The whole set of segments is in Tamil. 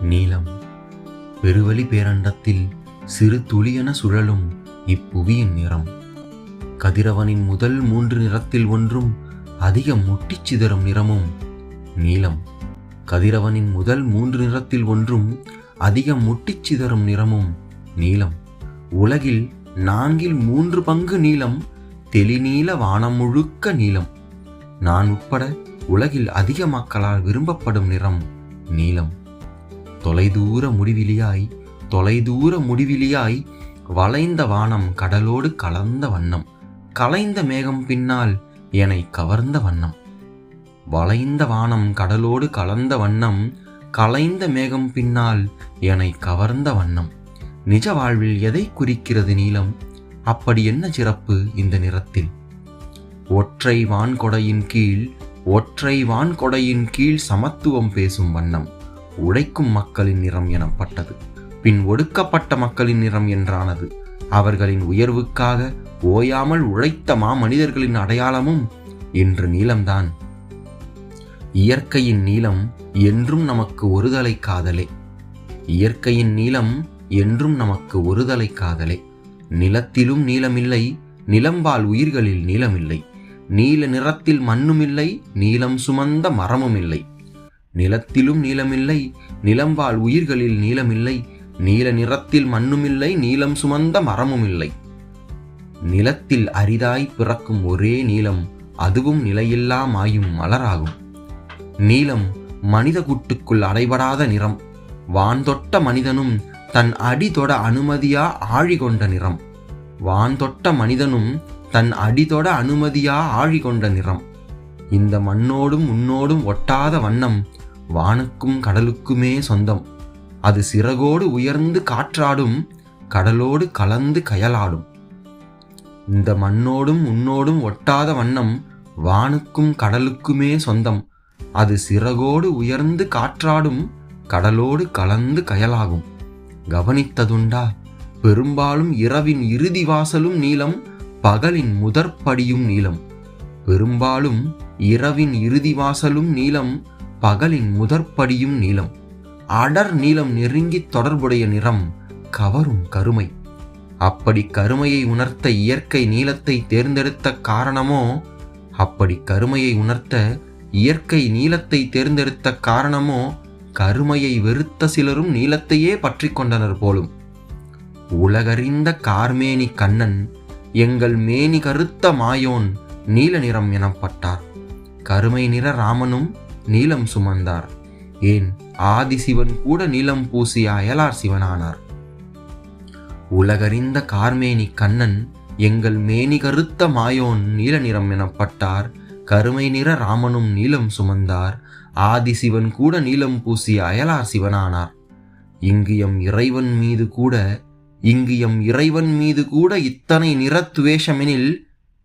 நீலம் பெருவழி பேரண்டத்தில் சிறு துளியென சுழலும் இப்புவியின் நிறம். கதிரவனின் முதல் மூன்று நிறத்தில் ஒன்றும் அதிக முட்டிச் சிதறும் நிறமும் நீலம் கதிரவனின் முதல் மூன்று நிறத்தில் ஒன்றும் அதிக முட்டிச் சிதறும் நிறமும் நீலம் உலகில் நான்கில் மூன்று பங்கு நீளம் தெளிநீல வானம் முழுக்க நீளம். நான் உட்பட உலகில் அதிக மக்களால் விரும்பப்படும் நிறம் நீலம் தொலைதூர முடிவிலியாய் தொலைதூர முடிவிலியாய் வளைந்த வானம் கடலோடு கலந்த வண்ணம் கலைந்த மேகம் பின்னால் என்னை கவர்ந்த வண்ணம். வளைந்த வானம் கடலோடு கலந்த வண்ணம் கலைந்த மேகம் பின்னால் என்னை கவர்ந்த வண்ணம். நிஜ வாழ்வில் எதை குறிக்கிறது நீளம்? அப்படி என்ன சிறப்பு இந்த நிறத்தில்? ஒற்றை வான்கொடையின் கீழ் ஒற்றை வான்கொடையின் கீழ் சமத்துவம் பேசும் வண்ணம். உழைக்கும் மக்களின் நிறம் எனப்பட்டது. பின் ஒடுக்கப்பட்ட மக்களின் நிறம் என்றானது. அவர்களின் உயர்வுக்காக ஓயாமல் உழைத்த மாமனிதர்களின் அடையாளமும் இன்று நீளம்தான். இயற்கையின் நீளம் என்றும் நமக்கு ஒருதலை காதலே. இயற்கையின் நீளம் என்றும் நமக்கு ஒருதலை காதலே. நிலத்திலும் நீளமில்லை நிலம்பால் உயிர்களில் நீளமில்லை. நீல நிறத்தில் மண்ணுமில்லை நீளம் சுமந்த மரமும் இல்லை. நிலத்திலும் நீளமில்லை நிலம் வாழ் உயிர்களில் நீளமில்லை நீல நிறத்தில் மண்ணுமில்லை நீளம் சுமந்த மரமும் இல்லை நிலத்தில் அரிதாய் பிறக்கும் ஒரே நீளம் அதுவும் நிலையில்லா மாயும் மலராகும். நீளம் மனித கூட்டுக்குள் அடைபடாத நிறம் வான்தொட்ட மனிதனும் தன் அடி தொட அனுமதியா ஆழி கொண்ட நிறம். வான்தொட்ட மனிதனும் தன் அடி தொட அனுமதியா ஆழி கொண்ட நிறம். இந்த மண்ணோடும் உன்னோடும் ஒட்டாத வண்ணம் வானுக்கும் கடலுக்குமே சொந்தம். அது சிறகோடு உயர்ந்து காற்றாடும் கடலோடு கலந்து கயலாடும். இந்த மண்ணோடும் உன்னோடும் ஒட்டாத வண்ணம் வானுக்கும் கடலுக்குமே சொந்தம். அது சிறகோடு உயர்ந்து காற்றாடும் கடலோடு கலந்து கயலாகும். கவனித்ததுண்டா பெரும்பாலும் இரவின் இறுதி வாசலும் நீளம் பகலின் முதற்படியும் நீளம். பெரும்பாலும் இரவின் இறுதி வாசலும் நீளம் பகலின் முதற்படியும் நீளம். அடர் நீளம் நெருங்கி தொடர்புடைய நிறம் கவரும் கருமை. அப்படி கருமையை உணர்த்த இயற்கை நீளத்தை தேர்ந்தெடுத்த காரணமோ? அப்படி கருமையை உணர்த்த இயற்கை நீளத்தை தேர்ந்தெடுத்த காரணமோ? கருமையை வெறுத்த சிலரும் நீளத்தையே பற்றி கொண்டனர் போலும். உலகறிந்த கார்மேனி கண்ணன் எங்கள் மேனி கருத்த மாயோன் நீல நிறம் எனப்பட்டார். கருமை நிற ராமனும் நீலம் சுமந்தார். ஏன்? ஆதிசிவன் கூட நீலம் பூசிய அயலார் சிவனானார். உலகறிந்த கார்மேனி கண்ணன் எங்கள் மேனி கருத்த மாயோன் நீல நிறம் எனப்பட்டார். கருமை நிற ராமனும் நீலம் சுமந்தார். ஆதிசிவன் கூட நீலம் பூசிய அயலார் சிவனானார். இங்கு எம் இறைவன் மீது கூட இங்கு எம் இறைவன் மீது கூட இத்தனை நிறத்துவேஷமெனில்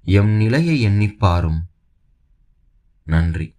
எம் நிலையை எண்ணிப்பாரும். நன்றி.